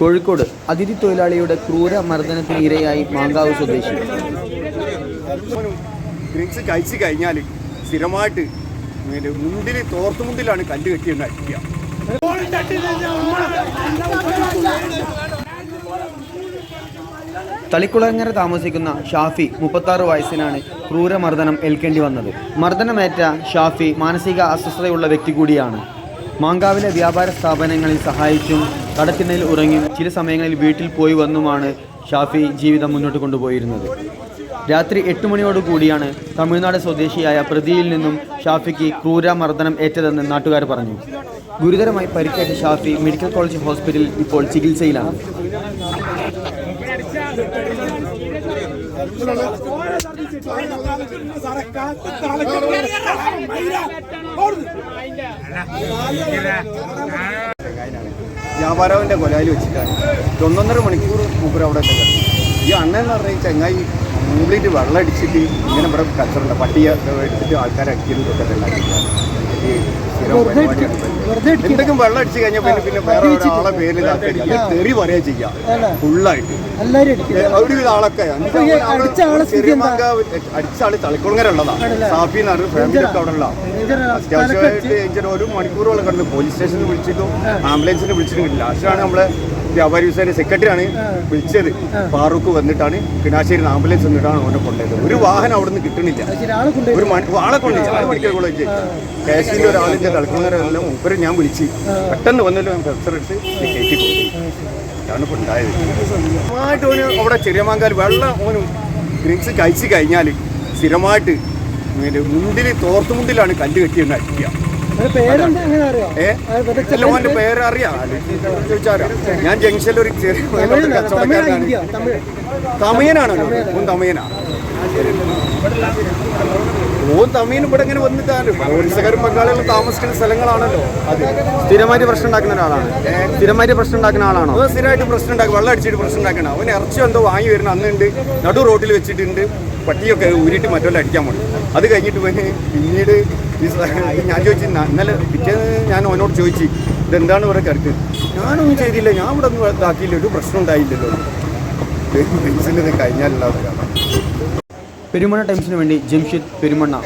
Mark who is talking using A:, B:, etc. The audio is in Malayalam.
A: കോഴിക്കോട് അതിഥി തൊഴിലാളിയുടെ ക്രൂര മർദ്ദനത്തിന് ഇരയായി മാങ്കാവ് സ്വദേശി.
B: ഡ്രിങ്ക്സ് കഴിച്ചു കഴിഞ്ഞാൽ സ്ഥിരമായിട്ട് മുണ്ടിൽ തോർത്തുമുണ്ടിലാണ് കല്ല് കെട്ടി
A: തളിക്കുളങ്ങര താമസിക്കുന്ന ഷാഫി മുപ്പത്താറ് വയസ്സിനാണ് ക്രൂരമർദ്ദനം ഏൽക്കേണ്ടി വന്നത്. മർദ്ദനമേറ്റ ഷാഫി മാനസിക അസ്വസ്ഥതയുള്ള വ്യക്തി കൂടിയാണ്. മാങ്കാവിലെ വ്യാപാര സ്ഥാപനങ്ങളിൽ സഹായിച്ചും കടത്തിണയിൽ ഉറങ്ങിയും ചില സമയങ്ങളിൽ വീട്ടിൽ പോയി വന്നുമാണ് ഷാഫി ജീവിതം മുന്നോട്ട് കൊണ്ടുപോയിരുന്നത്. രാത്രി എട്ട് മണിയോട് കൂടിയാണ് തമിഴ്നാട് സ്വദേശിയായ പ്രതിയിൽ നിന്നും ഷാഫിക്ക് ക്രൂരമർദ്ദനം ഏറ്റതെന്ന് നാട്ടുകാർ പറഞ്ഞു. ഗുരുതരമായി പരിക്കേറ്റ ഷാഫി മെഡിക്കൽ കോളേജ് ഹോസ്പിറ്റലിൽ ഇപ്പോൾ ചികിത്സയിലാണ്.
B: വ്യാപാരവന്റെ കൊലയിൽ വെച്ചിട്ടാണ്. ഒന്നൊന്നര മണിക്കൂർ മൂപ്പർ അവിടെ ഈ അണ്ണൻ എന്ന് പറഞ്ഞ ഈ ചങ്ങായി കംപ്ലീറ്റ് വെള്ളം അടിച്ചിട്ട് ഇങ്ങനെ ഇവിടെ കച്ചറുണ്ട്. പട്ടിയ എടുത്തിട്ട് ആൾക്കാരെ അക്കിയത് ഈ പരിപാടിയാണ് എന്തെങ്കിലും വെള്ളം അടിച്ചു കഴിഞ്ഞാൽ പിന്നെ പിന്നെ വേറെ ഒരാളെ പേരിൽ തെറി പറയാ ചെയ്യാം. ഫുള്ളായിട്ട്.
C: എല്ലാരും അടിക്കും
B: ഒരു ആളൊക്കെ.
C: അടിച്ച ആളെ സ്ഥിതി എന്താ?
B: അടിച്ച ആൾ തളിക്കുളങ്ങര ഉള്ളതാ സാഫി എന്ന് പറഞ്ഞ ഫാമിലി ഒക്കെ അവിടെ ഉള്ള അത്യാവശ്യമായിട്ട് ഒരു മണിക്കൂറോളം കണ്ടു പോലീസ് സ്റ്റേഷനിൽ വിളിച്ചിട്ടും ആംബുലൻസിന് വിളിച്ചിട്ടും കിട്ടില്ല. ലാസ്റ്റാണ് നമ്മളെ വ്യാപാരി വ്യവസായ സെക്രട്ടറിയാണ് വിളിച്ചത്. ഫാറൂഖ് വന്നിട്ടാണ് കിണാശ്ശേരി ആംബുലൻസ് വന്നിട്ടാണ് അവനെ കൊണ്ടത് ഒരു വാഹനം അവിടെ നിന്ന് കിട്ടണില്ല ഒരു ആളെ കൊണ്ടില്ല ആളെ മെഡിക്കൽ കോളേജ് കാശിന്റെ ഒരാളിന്റെ തളക്കുന്നവരെല്ലാം മുപ്പര് ഞാൻ വിളിച്ച് പെട്ടെന്ന് വന്നല്ലോ പ്രൊഫസർ എടുത്ത് കയറ്റി ഇതാണ് ഇപ്പോൾ ഉണ്ടായത്. സ്ഥിരമായിട്ട് ഓന് അവിടെ ചെറിയ മാങ്കാൽ വെള്ളം ഓന് ഡ്രിങ്ക്സ് കഴിച്ച് കഴിഞ്ഞാൽ സ്ഥിരമായിട്ട് മുണ്ടിൽ തോർത്തുമുണ്ടിലാണ് കല്ല് കെട്ടിയെന്ന് അടിക്കുക ഏ? പേര് അറിയാം ഞാൻ ജംഗ്ഷനിൽ ഒരു ചെറിയ കച്ചവടക്കാരനാണ്. തമിയനാണല്ലോ ഓൻ. തമിയനാ ഓൻ തമിയൻ ഇവിടെ ഇങ്ങനെ വന്നിട്ടാണ്. ഒറീസക്കാരും ബംഗാളികളും താമസിക്കുന്ന സ്ഥലങ്ങളാണല്ലോ. അത്.
A: സ്ഥിരമായിട്ട് പ്രശ്നം ഉണ്ടാക്കുന്ന ഒരാളാണ്. സ്ഥിരമായിട്ട് പ്രശ്നം ഉണ്ടാക്കുന്ന ആളാണോ?
B: അത് സ്ഥിരമായിട്ട് പ്രശ്നം ഉണ്ടാക്കും. വെള്ളം അടിച്ചിട്ട് പ്രശ്നം ഉണ്ടാക്കണം. അവൻ ഇറച്ചി എന്തോ വാങ്ങി വരുന്ന അന്നുണ്ട്. നടു റോഡിൽ വെച്ചിട്ടുണ്ട്. പട്ടിയൊക്കെ ഊരിട്ട് മറ്റുള്ള അടിക്കാൻ പോകും അത് കഴിഞ്ഞിട്ട് പിന്നെ പിന്നീട് ഞാൻ ചോദിച്ചു "ന- ഇന്നലെ പിറ്റേന്ന് ഞാൻ അവനോട് ചോദിച്ചു ഇതെന്താണ് ഇവിടെ കറക്റ്റ് ഞാനൊന്നും ചെയ്തില്ല ഞാൻ ഇവിടെ ഒന്നും ഇതാക്കിയില്ല ഒരു പ്രശ്നം ഉണ്ടായില്ലല്ലോ. കഴിഞ്ഞാലുള്ള
A: പെരുമണ്ണ ടൈംസിന് വേണ്ടി ജംഷിദ് പെരുമണ്ണ.